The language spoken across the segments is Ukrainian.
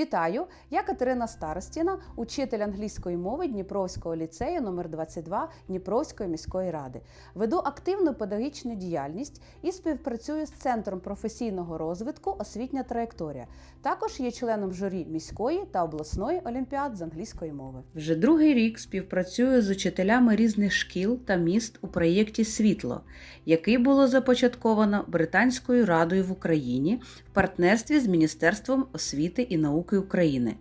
Вітаю! Я Катерина Старостіна, учитель англійської мови Дніпровського ліцею номер 22 Дніпровської міської ради. Веду активну педагогічну діяльність і співпрацюю з Центром професійного розвитку Освітня траєкторія. Також є членом журі міської та обласної олімпіад з англійської мови. Вже другий рік співпрацюю з учителями різних шкіл та міст у проєкті Світло, який було започатковано Британською радою в Україні в партнерстві з Міністерством освіти і науки України.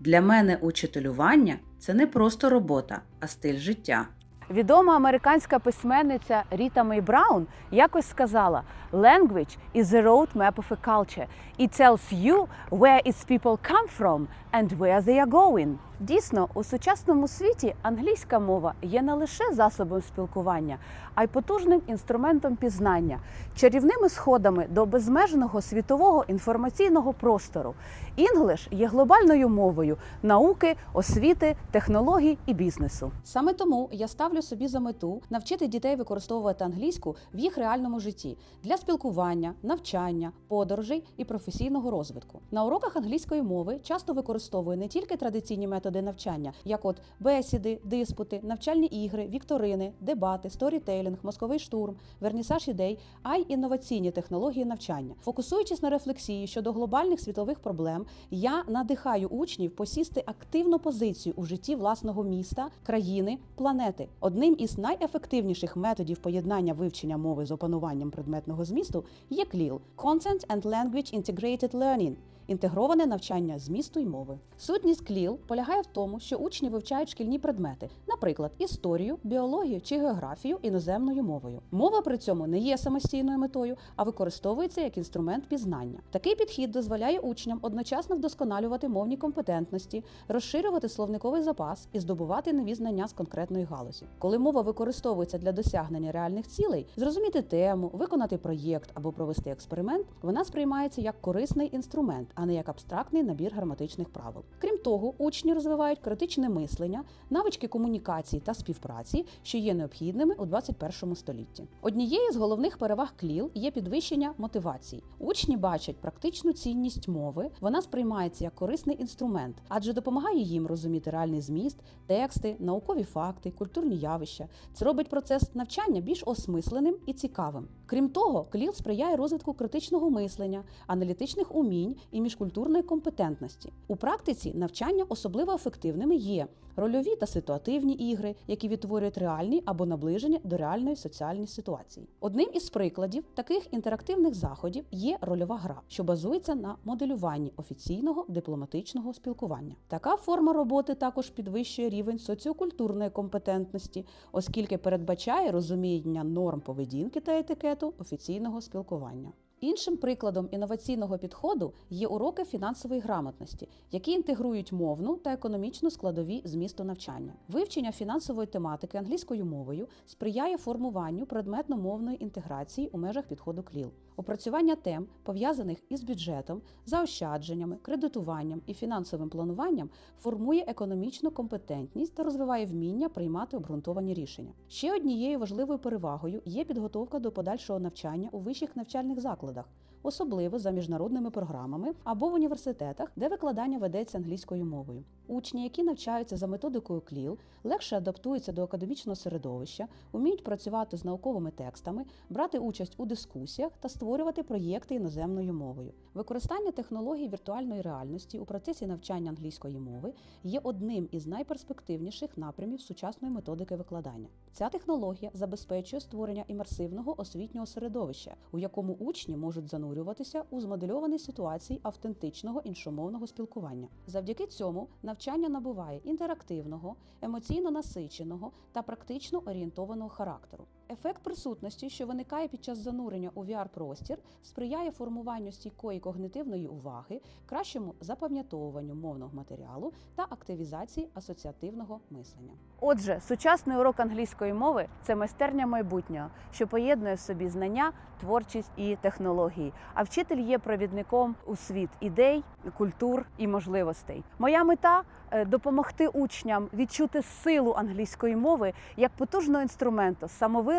Для мене учителювання це не просто робота, а стиль життя. Відома американська письменниця Ріта Мей Браун якось сказала: Language is the road map of a culture. It tells you where its people come from and where they are going. Дійсно, у сучасному світі англійська мова є не лише засобом спілкування, а й потужним інструментом пізнання, чарівними сходами до безмежного світового інформаційного простору. Інглиш є глобальною мовою науки, освіти, технологій і бізнесу. Саме тому я ставлю собі за мету навчити дітей використовувати англійську в їх реальному житті для спілкування, навчання, подорожей і професійного розвитку. На уроках англійської мови часто використовую не тільки традиційні методи навчання, як от бесіди, диспути, навчальні ігри, вікторини, дебати, сторітейлінг, мозковий штурм, вернісаж ідей, а й інноваційні технології навчання. Фокусуючись на рефлексії щодо глобальних світових проблем, я надихаю учнів посісти активну позицію у житті власного міста, країни, планети. Одним із найефективніших методів поєднання вивчення мови з опануванням предметного змісту є CLIL – Content and Language Integrated Learning – інтегроване навчання змісту й мови. Сутність CLIL полягає в тому, що учні вивчають шкільні предмети, наприклад, історію, біологію чи географію іноземною мовою. Мова при цьому не є самостійною метою, а використовується як інструмент пізнання. Такий підхід дозволяє учням одночасно вдосконалювати мовні компетентності, розширювати словниковий запас і здобувати нові знання з конкретної галузі. Коли мова використовується для досягнення реальних цілей, зрозуміти тему, виконати проєкт або провести експеримент, вона сприймається як корисний інструмент, а не як абстрактний набір граматичних правил. Крім того, учні розвивають критичне мислення, навички комунікації та співпраці, що є необхідними у 21 столітті. Однією з головних переваг КЛІЛ є підвищення мотивації. Учні бачать практичну цінність мови, вона сприймається як корисний інструмент, адже допомагає їм розуміти реальний зміст, тексти, наукові факти, культурні явища. Це робить процес навчання більш осмисленим і цікавим. Крім того, КЛІЛ сприяє розвитку критичного мислення, аналітичних умінь і міжкультурної компетентності. У практиці навчання особливо ефективними є рольові та ситуативні ігри, які відтворюють реальні або наближені до реальної соціальної ситуації. Одним із прикладів таких інтерактивних заходів є рольова гра, що базується на моделюванні офіційного дипломатичного спілкування. Така форма роботи також підвищує рівень соціокультурної компетентності, оскільки передбачає розуміння норм поведінки та етикету офіційного спілкування. Іншим прикладом інноваційного підходу є уроки фінансової грамотності, які інтегрують мовну та економічну складові змісту навчання. Вивчення фінансової тематики англійською мовою сприяє формуванню предметно-мовної інтеграції у межах підходу КЛІЛ. Опрацювання тем, пов'язаних із бюджетом, заощадженнями, кредитуванням і фінансовим плануванням, формує економічну компетентність та розвиває вміння приймати обґрунтовані рішення. Ще однією важливою перевагою є підготовка до подальшого навчання у вищих навчальних закладах. Особливо за міжнародними програмами або в університетах, де викладання ведеться англійською мовою. Учні, які навчаються за методикою КЛІЛ, легше адаптуються до академічного середовища, вміють працювати з науковими текстами, брати участь у дискусіях та створювати проєкти іноземною мовою. Використання технологій віртуальної реальності у процесі навчання англійської мови є одним із найперспективніших напрямів сучасної методики викладання. Ця технологія забезпечує створення імерсивного освітнього середовища, у якому учні можуть занурюватися у змодельовані ситуації автентичного іншомовного спілкування. Завдяки цьому навчання набуває інтерактивного, емоційно насиченого та практично орієнтованого характеру. Ефект присутності, що виникає під час занурення у VR-простір, сприяє формуванню стійкої когнитивної уваги, кращому запам'ятовуванню мовного матеріалу та активізації асоціативного мислення. Отже, сучасний урок англійської мови це майстерня майбутнього, що поєднує в собі знання, творчість і технології. А вчитель є провідником у світ ідей, культур і можливостей. Моя мета е, допомогти учням відчути силу англійської мови як потужного інструменту самовираження,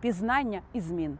пізнання і змін.